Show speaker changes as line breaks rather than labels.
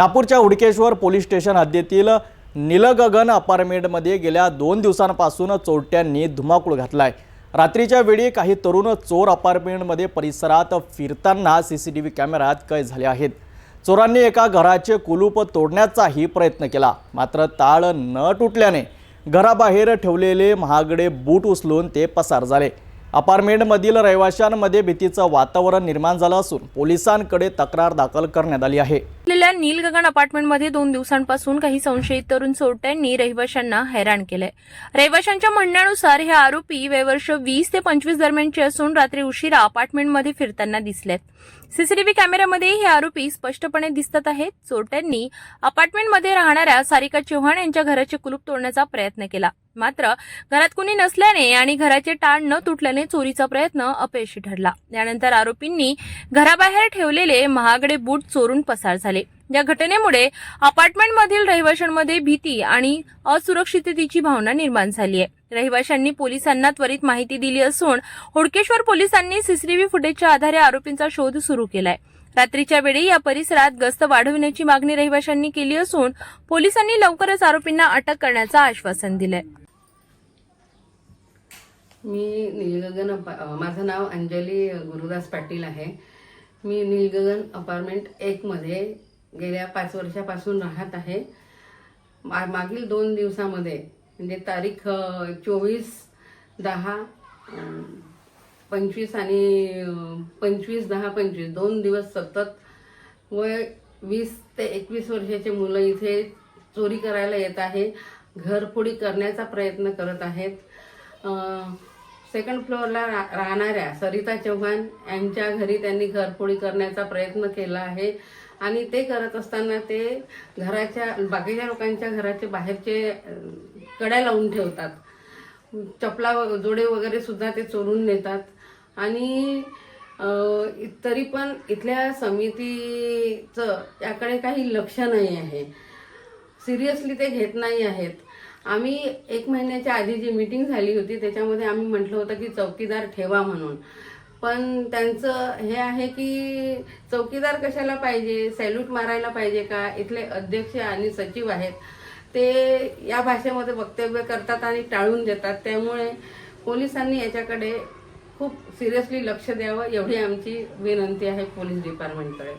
नागपूरच्या Hudkeshwar police station हद्दीतील निलगगन अपार्टमेंटमध्ये गेल्या दोन दिवसांपासून चोरट्यांनी धुमाकूळ घातलाय. रात्रीच्या वेळी काही तरुण चोर अपार्टमेंटमध्ये परिसरात फिरताना सी सी टी व्ही कॅमेऱ्यात कैद झाले आहेत. चोरांनी एका घराचे कुलूप तोडण्याचाही प्रयत्न केला. मात्र ताळ न तुटल्याने घराबाहेर ठेवलेले महागडे बूट उचलून ते पसार झाले. अपार्टमेंटमधील रहिवाशांमध्ये भीतीचं वातावरण निर्माण झालं असून पोलिसांकडे तक्रार दाखल करण्यात आली आहे.
असलेल्या नीलगगन अपार्टमेंटमध्ये दोन दिवसांपासून काही संशयित तरुण चोरट्यांनी रहिवाशांना हैराण केलंय. रहिवाशांच्या म्हणण्यानुसार हे आरोपी वयवर्ष वीस ते पंचवीस दरम्यानचे असून रात्री उशिरा अपार्टमेंटमध्ये फिरताना दिसलेत. सीसीटीव्ही कॅमेऱ्यामध्ये हे आरोपी स्पष्टपणे दिसत आहेत. चोरट्यांनी अपार्टमेंटमध्ये राहणाऱ्या सारिका चौहान यांच्या घराचे कुलूप तोडण्याचा प्रयत्न केला. मात्र घरात कुणी नसल्याने आणि घराचे टाळ न तुटल्याने चोरीचा प्रयत्न अपयशी ठरला. यानंतर आरोपींनी घराबाहेर ठेवलेले महागडे बूट चोरून पसार झाले. या घटनेमुळे अपार्टमेंटमधील रहिवाशांमध्ये भीती आणि असुरक्षिततेची भावना निर्माण झाली आहे. रहिवाशांनी पोलिसांना त्वरित माहिती दिली असून होडकेश्वर पोलिसांनी सीसीटीव्ही फुटेजच्या आधारे आरोपींचा शोध सुरू केलाय. रात्रीच्या वेळी या परिसरात गस्त वाढविण्याची मागणी रहिवाशांनी केली असून पोलिसांनी लवकरच आरोपींना अटक करण्याचं आश्वासन दिलंय.
मी नीलगगन माझं नाव अंजली गुरुदास पाटील आहे. मी नीलगगन अपार्टमेंट एकमध्ये गेल्या पाच वर्षापासून राहत आहे. मा मागील दोन दिवसामध्ये म्हणजे तारीख चोवीस दहा पंचवीस आणि पंचवीस दहा पंचवीस दोन दिवस सतत व वीस ते एकवीस वर्षाचे मुलं इथे चोरी करायला येत आहे. घरफोडी करण्याचा प्रयत्न करत आहेत. सेकंड फ्लोअरला रा राहणाऱ्या सरिता चव्हाण यांच्या घरी त्यांनी घरफोडी करण्याचा प्रयत्न केला आहे. आणि ते करत असताना ते घराच्या बाकीच्या लोकांच्या घराचे बाहेरचे कड्या लावून ठेवतात. चपला व- जोडे वगैरे सुद्धा ते चोरून नेतात. आणि तरी पण इथल्या समितीचं याकडे काही लक्ष नाही आहे. सिरियसली ते घेत नाही आहेत. आम्ही एक महिन्याच्या आधी जी मीटिंग झाली होती त्याच्यामध्ये आम्ही म्हटलं होतं की चौकीदार ठेवा म्हणून. पण त्यांचं हे आहे की चौकीदार कशाला पाहिजे? सॅल्यूट मारायला पाहिजे का? इथले अध्यक्ष आणि सचिव आहेत. ते या भाषेमध्ये वक्तव्य करतात आणि टाळून देतात. त्यामुळे पोलिसांनी याच्याकडे खूप सिरियसली लक्ष द्यावं एवढी आमची विनंती आहे पोलीस डिपार्टमेंटकडे